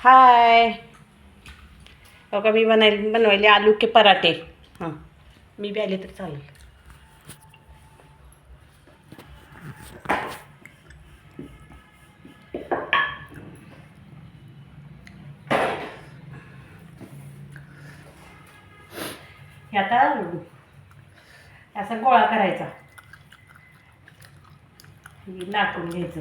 हाय. हो का मी बनाय बनवायले आलू के पराठे. हां. मी बी आले तर चालेल. हे आता असा गोळा करायचा. हे लाटून घ्यायचं.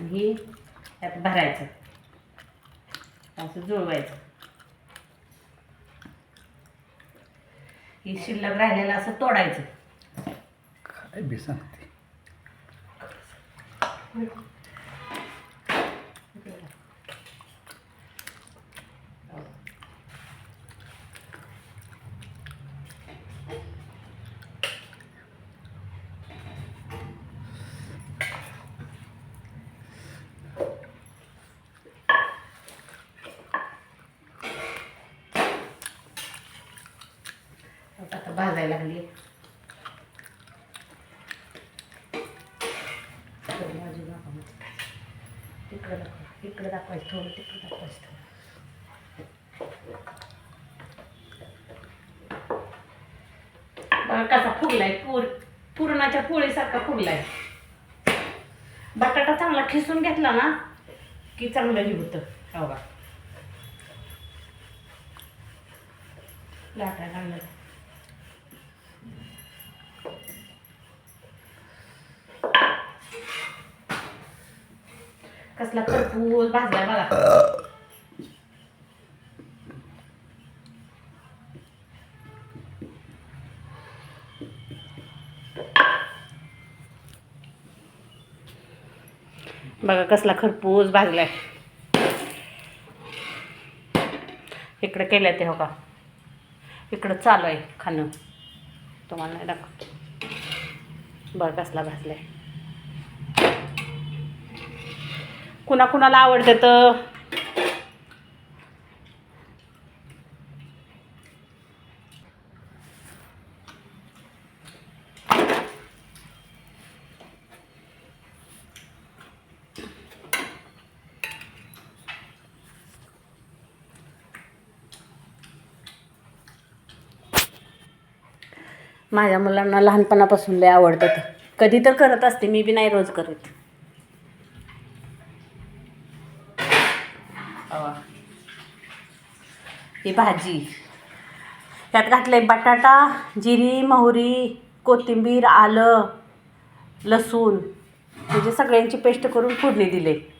आणि हे त्यात भरायचं. असं जुळवायचं. हे शिल्लक राहिलेलं असं तोडायचं. काय बी सांगते आता भाजायला लागली. तिकडं दाखव इकडं दाखवायचं थोडं तिकडं दाखवायचं थोडं. कसा फुगलाय? पूर पुरणाच्या पोळीसारखा फुगलाय. बटाटा चांगला खिसून घेतला ना की चांगलं हे होतं हो का कसला खरपूस भाजलाय बघा. बघा कसला खरपूस भाजलाय. इकडं केलं ते हो का? इकडं चालू आहे खाणं. तुम्हाला नाही दाखव बघा कसला भाजलाय. कुणा कुणाला आवडतं तर. माझ्या मुलांना लहानपणापासून लय आवडतं. ते कधी तर करत असते मी बी नाही रोज करत. ही भाजी. त्यात घातले बटाटा जिरी मोहरी कोथिंबीर आलं लसूण. म्हणजे सगळ्यांची पेस्ट करून फोडणी दिले.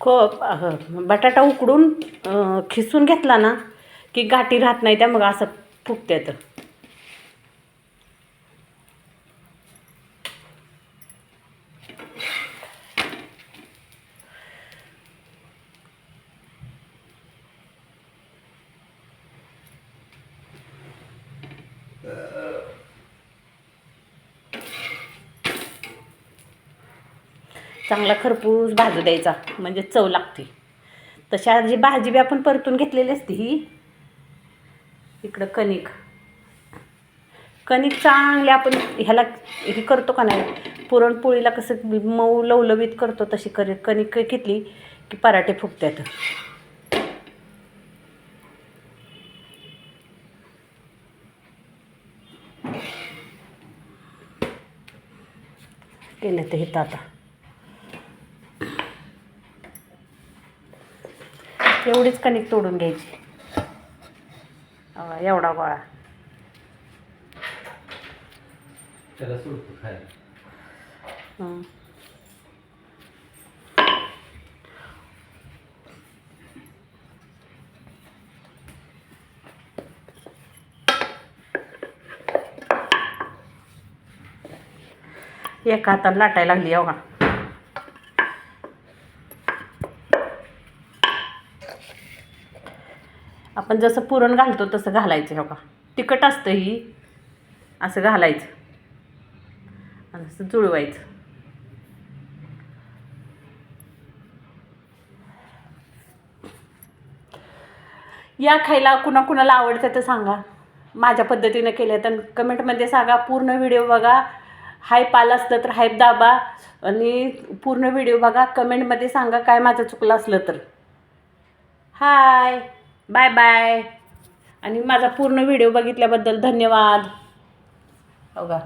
खूप बटाटा उकडून खिसून घेतला ना की गाठी राहत नाही त्या मग असं फुगत्यात चांगला खरपूस भाजू द्यायचा म्हणजे चव लागते. तशा जी भाजी बी आपण परतून घेतलेली असते ही इकडं कणिक. कणिक चांगले आपण ह्याला हे करतो का नाही पुरणपोळीला कसं मऊ लवलवीत करतो तशी कर कणिक घेतली की पराठे फुगतात केलं ते हिथं आता. एवढीच कणिक तोडून घ्यायची. एवढा गोळा. एका हाताला लाटायला लागली हो आपण जसं पुरण घालतो तसं घालायचं हो का तिखट असतं ही असं घालायचं. आणि असं जुळवायचं. या खायला कुणा कुणाला आवडतं तर सांगा. माझ्या पद्धतीनं केलं तर कमेंटमध्ये सांगा. पूर्ण व्हिडिओ बघा. हायप आला असलं तर हायप दाबा. आणि पूर्ण व्हिडिओ बघा. कमेंटमध्ये सांगा काय माझं चुकलं असलं तर. हाय! बाय बाय आणि माझा पूर्ण व्हिडिओ बघितल्याबद्दल धन्यवाद. हो का?